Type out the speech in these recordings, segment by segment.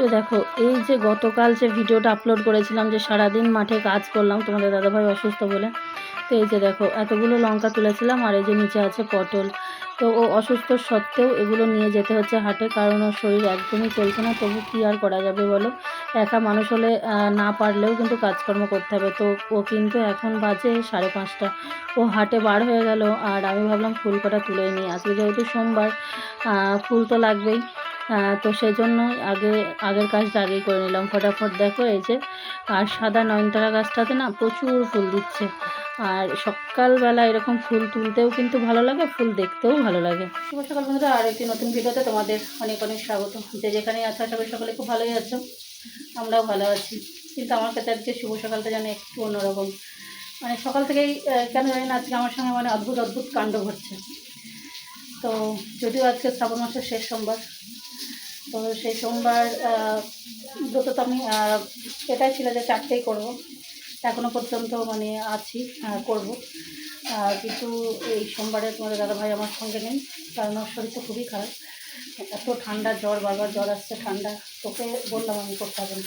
তো দেখো, এই যে গতকাল যে ভিডিওটা আপলোড করেছিলাম যে সারাদিন মাঠে কাজ করলাম, তোমাদের দাদাভাই অসুস্থ বলে, তো এই যে দেখো, এতগুলো লঙ্কা তুলেছিলাম আর এই যে নিচে আছে পটল। তো ও অসুস্থ সত্ত্বেও এগুলো নিয়ে যেতে হচ্ছে হাটে, কারণ ওর শরীর একদমই চলছে না, তবু কী আর করা যাবে বলো? একা মানুষ হলে না পারলেও কিন্তু কাজকর্ম করতে হবে। তো ও কিন্তু এখন বাজে সাড়ে পাঁচটা। ও হাটে বার হয়ে গেল, আর আমি ভাবলাম ফুল কটা তুলে নিই। আজকে যেহেতু সোমবার ফুল তো লাগবেই। তো সেই জন্যই আগে, আগের কাজটা আগেই করে নিলাম। ফটাফট দেখো, এই যে, আর সাদা নয়নতারা গাছটাতে না প্রচুর ফুল দিচ্ছে। আর সকালবেলা এরকম ফুল তুলতেও কিন্তু ভালো লাগে, ফুল দেখতেও ভালো লাগে। শুভ সকাল বন্ধুরা, আর একটি নতুন ভিডিওতে তোমাদের অনেক অনেক স্বাগত। যে যেখানেই আছো করি সকলে খুব ভালোই আছো। আমরাও ভালো আছি। কিন্তু আমার কাছে আজকে শুভ সকালটা যেন একটু অন্যরকম। মানে সকাল থেকেই কেন জানি না আজকে আমার সঙ্গে মানে অদ্ভুত অদ্ভুত কাণ্ড ঘটছে। তো যদিও আজকে শ্রাবণ মাসের শেষ সোমবার তো সেই সোমবার ব্রত তো আমি এটাই ছিল যে চারটেই করব। এখনও পর্যন্ত মানে আছি করব। কিন্তু এই সোমবারে তোমাদের দাদাভাই আমার সঙ্গে নেই, কারণ ওর শরীর তো খুবই খারাপ। এত ঠান্ডা জ্বর, বারবার জ্বর আসছে ঠান্ডা, তোকে বললাম আমি করতে হবে না।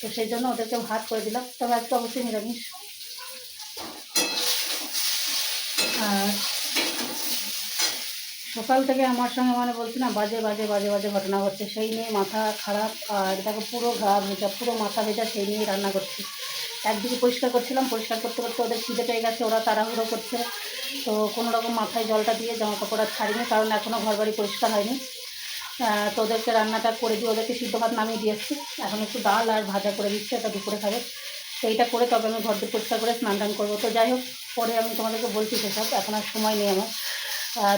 তো সেই জন্য ওদেরকে ভাত করে দিলাম। তবে আজকে অবশ্যই নিরামিষ। সকাল থেকে আমার সঙ্গে মানে বলছি না বাজে বাজে বাজে বাজে ঘটনা ঘটছে। সেই নিয়ে মাথা খারাপ, আর দেখো পুরো গা ভেজা, পুরো মাথা ভেজা সেই নিয়েই রান্না করছি। একদিকে পরিষ্কার করছিলাম, পরিষ্কার করতে করতে ওদের খিদে পেয়ে গেছে, ওরা তাড়াহুড়ো করছে। তো কোনো রকম মাথায় জলটা দিয়ে জামা কাপড় আর ছাড়িনি, কারণ এখনও ঘর বাড়ি পরিষ্কার হয়নি। তো ওদেরকে রান্নাটা করে দিয়ে ওদেরকে সিদ্ধ ভাত নামিয়ে দিয়ে এসেছি। এখন একটু ডাল আর ভাজা করে দিচ্ছি এটা দুপুরে খাবে। তো এইটা করে তবে আমি ঘর পরিষ্কার করে স্নান টান করব। তো যাই হোক, পরে আমি তোমাদেরকে বলছি সেসব, এখন আর সময় নেই আমার।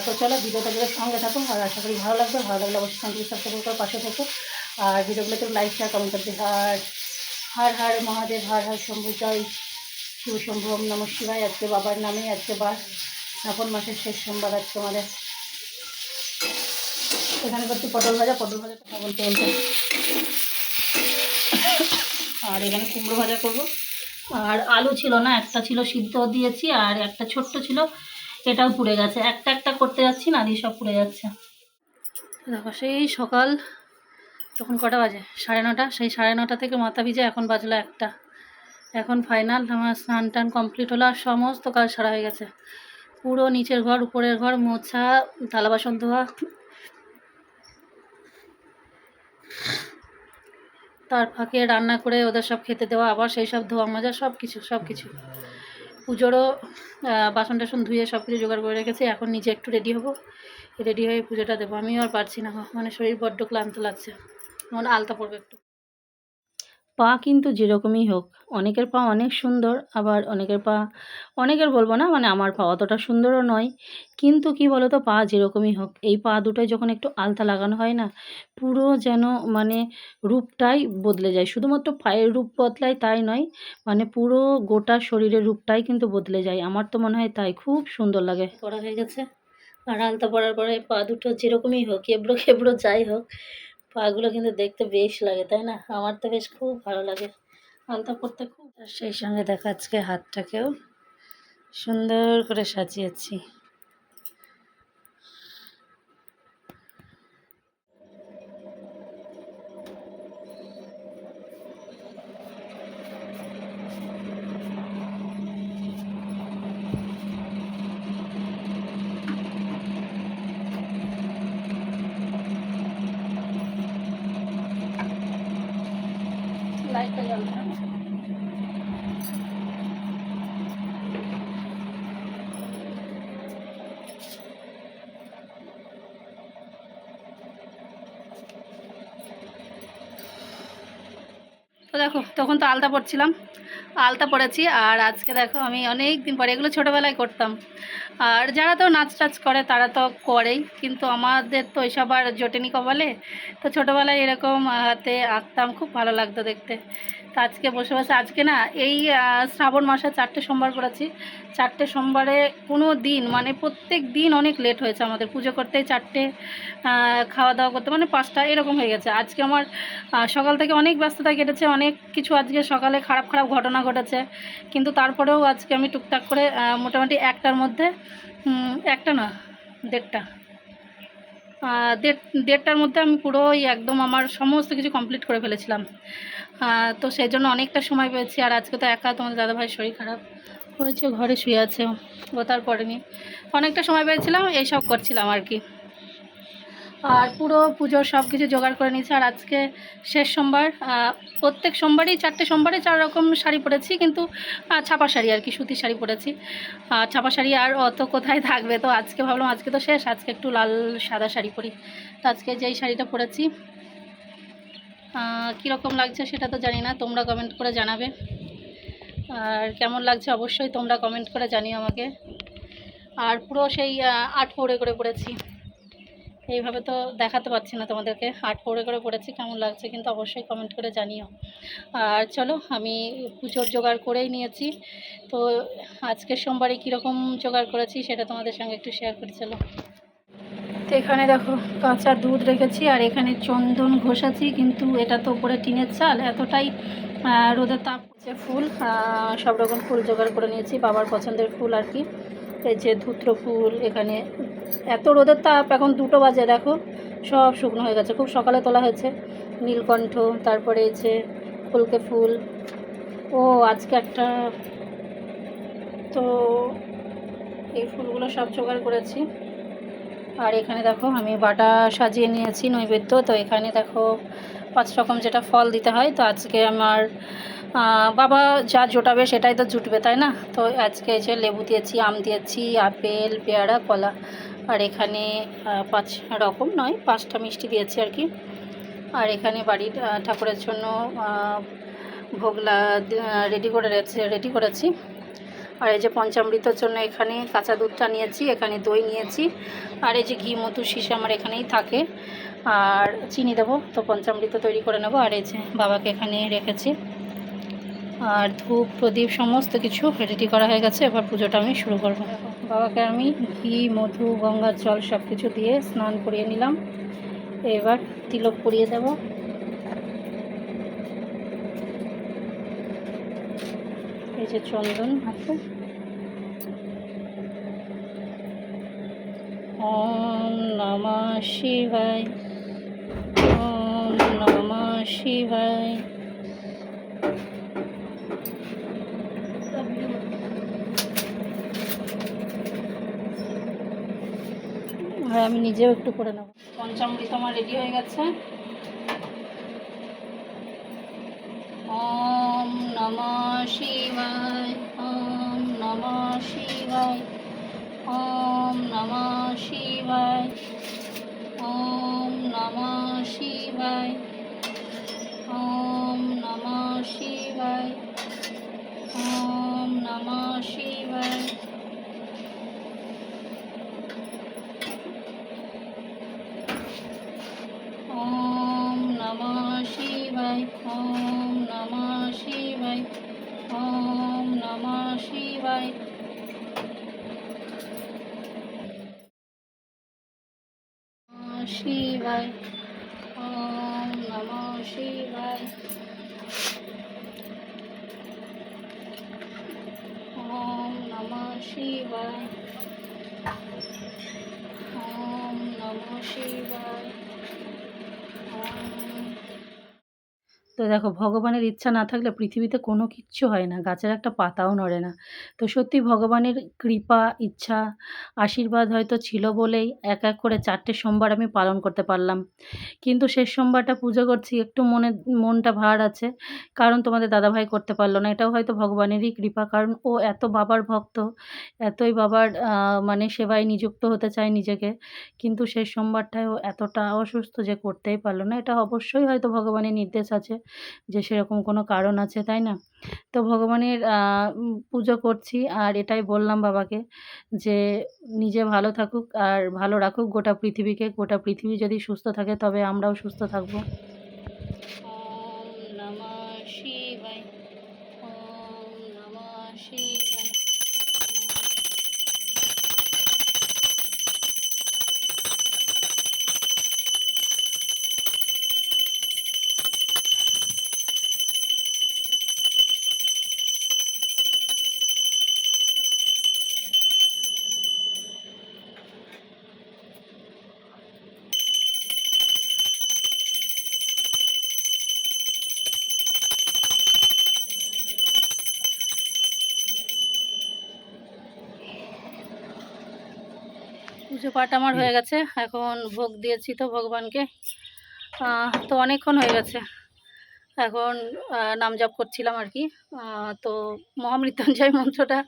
তো চলো ভিডিওটা সঙ্গে থাকো, আর আশা করি ভালো লাগবে। ভালো লাগলে অবশ্যই চ্যানেলটি সাবস্ক্রাইব করে পাশে থেকো। আর ভিডিওগুলো ভিডিওগুলোতে লাইক শেয়ার কমেন্ট করতে আর হার হার মহাদেব, হার হার শম্ভু, জয় শিব শম্ভু, ওম নম শিবায়। আজকে বাবার নামে, আজকে বার শ্রাবণ মাসের শেষ সোমবার আজকে আমাদের। এখানে করছি পটল ভাজা। পটল ভাজা কথা বলতে বলতে। আর এখানে কুমড়ো ভাজা করব। আর আলু ছিল না, একটা ছিল সিদ্ধ দিয়েছি, আর একটা ছোট্ট ছিল এটাও পুড়ে গেছে। একটা একটা করতে যাচ্ছি না দিয়ে সব পুড়ে যাচ্ছে। দেখো, সেই সকাল তখন কটা বাজে? সাড়ে নটা? সেই সাড়ে নটা থেকে মাথা ভিজে এখন বাজলো একটা। এখন ফাইনাল আমার স্নান টান কমপ্লিট হলো আর সমস্ত কাজ সারা হয়ে গেছে। পুরো নিচের ঘর, উপরের ঘর, মোছা, থালা বাসন ধোয়া। তার ফাঁকে রান্না করে ওদের সব খেতে দেওয়া, আবার সেই সব ধোয়া মাজা সব কিছু সব কিছু পুজোরও বাসন টাসন ধুয়ে সব কিছু জোগাড় করে রেখেছি, এখন নিজে একটু রেডি হব। রেডি হয়ে পুজোটা দেবো। আমিও আর পারছি না মানে শরীর বড্ড ক্লান্ত লাগছে। আমার আলতা পড়বে একটু। পা কিন্তু যেরকমই হোক, অনেকের পা অনেক সুন্দর, আবার অনেকের পা, অনেকের বলব না মানে আমার পা অতটা সুন্দরও নয়, কিন্তু কি বলতো, পা যেরকমই হোক, এই পা দুটোয় যখন একটু আলতা লাগানো হয় না, পুরো যেন মানে রূপটাই বদলে যায়, শুধুমাত্র পায়ের রূপ বদলায় তাই নয় মানে পুরো গোটা শরীরের রূপটাই কিন্তু বদলে যায়, আমার তো মনে হয় তাই, খুব সুন্দর লাগে। পড়া হয়ে গেছে, আর আলতা পরার পরে পা দুটো যেরকমই হোক এবড়ো খেবড়ো যাই হোক পাগুলো কিন্তু দেখতে বেশ লাগে, তাই না? আমার তো বেশ খুব ভালো লাগে। আলতা পরতে খুব সেই সঙ্গে দেখা আজকে হাতটাকেও সুন্দর করে সাজিয়েছি। তো দেখো তখন তো আলতা পড়ছিলাম আলতা পড়েছি, আর আজকে দেখো আমি অনেক দিন পরে, এগুলো ছোটোবেলায় করতাম। আর যারা তো নাচ টাচ করে, তারা তো করেই, কিন্তু আমাদের তো এসব আর জোটেনি কপালে। তো ছোটোবেলায় এরকম হাতে আঁকতাম, খুব ভালো লাগতো দেখতে। তো আজকে বসে বসে, আজকে না এই শ্রাবণ মাসে চারটে সোমবার করেছি চারটে সোমবারে কোনো দিন মানে প্রত্যেক দিন অনেক লেট হয়েছে আমাদের। পুজো করতেই চারটে খাওয়া দাওয়া করতে মানে পাঁচটা, এরকম হয়ে গেছে। আজকে আমার সকাল থেকে অনেক ব্যস্ততা কেটেছে, অনেক কিছু আজকে সকালে খারাপ খারাপ ঘটনা ঘটেছে কিন্তু তারপরেও আজকে আমি টুকটাক করে মোটামুটি একটার মধ্যে একটা না, দেড়টা। দেড়, দেড়টার মধ্যে আমি পুরোই একদম আমার সমস্ত কিছু কমপ্লিট করে ফেলেছিলাম। তো সেই জন্য অনেকটা সময় পেয়েছি, আর আজকে তো একা, তোমাদের দাদাভাইয়ের শরীর খারাপ। হয়েছে, ঘরে শুয়ে আছে, ও তার পড়েনি অনেকটা সময় পেয়েছিলাম, এইসব করছিলাম আর কি। আর পুরো পুজোর সব কিছু জোগাড় করে নিয়েছি। আর আজকে শেষ সোমবার প্রত্যেক সোমবারই চারটে সোমবারে চার রকম শাড়ি পরেছি, কিন্তু ছাপা শাড়ি আর কি, সুতির শাড়ি পরেছি। ছাপা শাড়ি আর অত কোথায় থাকবে? তো আজকে ভাবলাম, আজকে তো শেষ, আজকে একটু লাল সাদা শাড়ি পরি। তো আজকে যেই শাড়িটা পরেছি কীরকম লাগছে সেটা তো জানি না, তোমরা কমেন্ট করে জানাবে। আর কেমন লাগছে অবশ্যই তোমরা কমেন্ট করে জানিও আমাকে। আর পুরো সেই আট পৌড়ে করে পড়েছি এইভাবে তো দেখাতে পারছি না তোমাদেরকে। হাট করে করে পড়েছি, কেমন লাগছে কিন্তু অবশ্যই কমেন্ট করে জানিও। আর চলো, আমি পুজোর জোগাড় করেই নিয়েছি। তো আজকের সোমবারে কীরকম জোগাড় করেছি সেটা তোমাদের সঙ্গে একটু শেয়ার করি, চলো। তো এখানে দেখো, কাঁচা দুধ রেখেছি আর এখানে চন্দন ঘষাচ্ছি, কিন্তু এটা তো উপরে টিনের চাল, এতটাই রোদের তাপ হচ্ছে ফুল। সব রকম ফুল জোগাড় করে নিয়েছি, বাবার পছন্দের ফুল আর কি। এই যে ধুত্র ফুল এখানে এত রোদের তাপ, এখন দুটো বাজে, দেখো। সব শুকনো হয়ে গেছে, খুব সকালে তোলা হয়েছে। নীলকণ্ঠ, তারপরে যে ফুলকে ফুল। ও, আজকে একটা তো এই ফুলগুলো সব জোগাড় করেছি। আর এখানে দেখো, আমি বাটা সাজিয়ে নিয়েছি নৈবেদ্য। তো এখানে দেখো, পাঁচ রকম যেটা ফল দিতে হয়। তো আজকে আমার বাবা যা জোটাবে সেটাই তো জুটবে, তাই না? তো আজকে এসে লেবু দিয়েছি, আম দিয়েছি, আপেল, পেয়ারা, কলা। আর এখানে পাঁচ রকম নয়, পাঁচটা মিষ্টি দিয়েছি আর কি। আর এখানে বাড়ির ঠাকুরের জন্য ভোগলা রেডি করে রেডি করেছি। আর এই যে পঞ্চামৃতর জন্য এখানে কাঁচা দুধটা নিয়েছি, এখানে দই নিয়েছি। আর এই যে ঘি, মধু শিশে আমার এখানেই থাকে। আর চিনি দেবো, তো পঞ্চামৃত তৈরি করে নেব। আর এই যে বাবাকে এখানে রেখেছি। আর ধূপ, প্রদীপ, সমস্ত কিছু রেডি করা হয়ে গেছে। এবার পুজোটা আমি শুরু করব। বাবাকে আমি ঘি, মধু, গঙ্গার জল সব কিছু দিয়ে স্নান করিয়ে নিলাম। এবার তিলক পরিয়ে দেবো। এই যে চন্দন হাতে ওম নমঃ শিবায়। ওম নমঃ শিবায়। আর আমি নিজেও একটু করে নেব। পঞ্চামৃত আমার রেডি হয়ে গেছে। ওম নমঃ শিবায়, ওম নমঃ শিবায়, ওম নমঃ শিবায়, ওম নমঃ শিবায়, ওম নমঃ শিবায়, ওম নমঃ শিবায়। বাই शिवाय ओम नमो शिवाय ओम नमो शिवाय ओम नमो शिवाय তো দেখো, ভগবানের ইচ্ছা না থাকলে পৃথিবীতে কোনো কিচ্ছু হয় না, গাছের একটা পাতাও নড়ে না। তো সত্যি ভগবানের কৃপা, ইচ্ছা, আশীর্বাদ হয়তো ছিল বলেই এক এক করে চারটে সোমবার আমি পালন করতে পারলাম। কিন্তু শেষ সোমবারটা পুজো করছি, একটু মনে, মনটা ভার আছে, কারণ তোমাদের দাদাভাই করতে পারল না। এটাও হয়তো ভগবানেরই কৃপা, কারণ ও এত বাবার ভক্ত, এতই বাবার মানে সেবায় নিযুক্ত হতে চায় নিজেকে। কিন্তু শেষ সোমবারটায় ও এতটা অসুস্থ যে করতেই পারল না, এটা অবশ্যই হয়তো ভগবানের নির্দেশ আছে। যে সেরকম কোনো কারণ আছে, তাই না? তো ভগবানের পুজো করছি আর এটাই বললাম বাবাকে যে নিজে ভালো থাকুক আর ভালো রাখুক গোটা পৃথিবীকে। গোটা পৃথিবী যদি সুস্থ থাকে তবে আমরাও সুস্থ থাকব। পুজো পাঠ আমার হয়ে গেছে। এখন ভোগ দিয়েছি তো ভগবানকে। তো অনেকক্ষণ হয়ে গেছে। এখন নাম জপ করছিলাম আর কি। তো মহামৃত্যুঞ্জয় মন্ত্রটা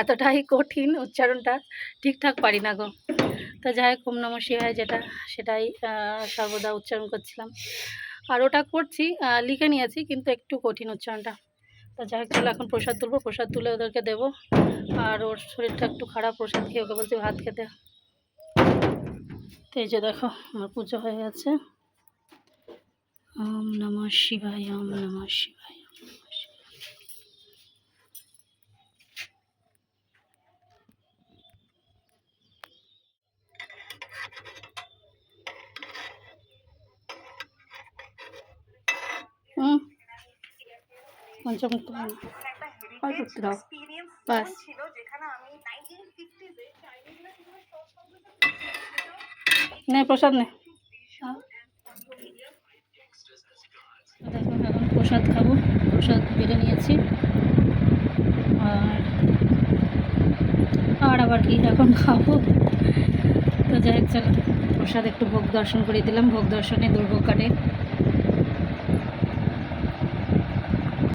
এতটাই কঠিন উচ্চারণটা ঠিকঠাক পারি না গো। তো যাই হোক, ওম নম শিবায় যেটা, সেটাই সর্বদা উচ্চারণ করছিলাম। আর ওটা করছি লিখে নিয়েছি, কিন্তু একটু কঠিন উচ্চারণটা। তো যাই হোক এখন প্রসাদ তুলবো। প্রসাদ তুলে ওদেরকে দেবো। আর ওর শরীরটা একটু খারাপ, প্রসাদ খেয়ে ওকে বলছি ভাত খেতে। তো এই যে দেখো আমার পুজো হয়ে গেছে। ওম নমঃ শিবায় ওম নমঃ শিবায় হয় না। দাও। বাস। নে, প্রসাদ নে। প্রসাদ খাব, প্রসাদ বেড়ে নিয়েছি। আর আর আবার কি এখন খাব? তো যাই হোক প্রসাদ একটু ভোগ দর্শন করে দিলাম। ভোগ দর্শনে দুর্ভোগ কাটে।